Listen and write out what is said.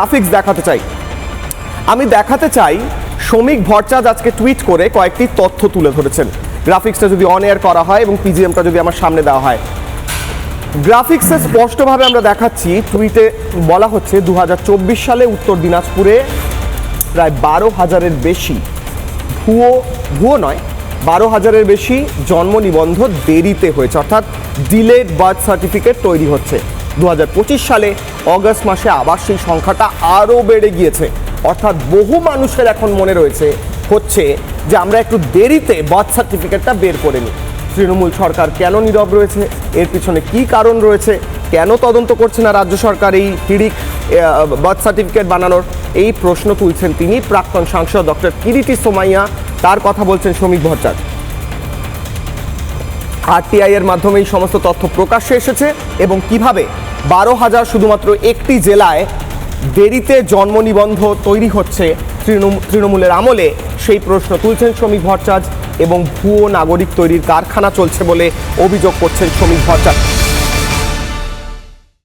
Graphics দেখাতে চাই। আমি দেখাতে চাই শ্রমিক ভট্টাচ আজকে টুইট করে কয়েকটি তথ্য তুলে ধরেছেন। গ্রাফিক্সটা যদি অন এয়ার করা হয় এবং পিজিএমটা যদি আমার সামনে দেওয়া হয়। গ্রাফিক্সে স্পষ্টভাবে আমরা দেখাচ্ছি, টুইটে বলা হচ্ছে দু হাজার চব্বিশ সালে উত্তর দিনাজপুরে প্রায় বারো হাজারের বেশি ভুয়ো ভুয়ো নয়, বারো হাজারের বেশি জন্ম নিবন্ধ দেরিতে হয়েছে। অর্থাৎ ডিলেড বার্থ সার্টিফিকেট তৈরি হচ্ছে। দু হাজার পঁচিশ সালে অগস্ট মাসে আবার সেই সংখ্যাটা আরও বেড়ে গিয়েছে। অর্থাৎ বহু মানুষের এখন মনে রয়েছে, হচ্ছে যে আমরা একটু দেরিতে বার্থ সার্টিফিকেটটা বের করে নিই। তৃণমূল সরকার কেন নীরব রয়েছে? এর পিছনে কি কারণ রয়েছে? কেন তদন্ত করছে না রাজ্য সরকার এই হিড়িক বার্থ সার্টিফিকেট বানানোর? এই প্রশ্ন তুলছেন তিনি প্রাক্তন সাংসদ ডক্টর কিরিটি সোমাইয়া। তার কথা বলছেন শ্রমিক ভট্টাচার্য। আরটিআই এর মাধ্যমে এই সমস্ত তথ্য প্রকাশ্যে এসেছে এবং কীভাবে বারো হাজার শুধুমাত্র একটি জেলায় দেরিতে জন্ম নিবন্ধ তৈরি হচ্ছে তৃণমূল তৃণমূলের আমলে, সেই প্রশ্ন তুলছেন শ্রমিক ভট্টাচার্য এবং ভুয়ো নাগরিক তৈরির কারখানা চলছে বলে অভিযোগ করছেন শ্রমিক ভট্টাচার্য।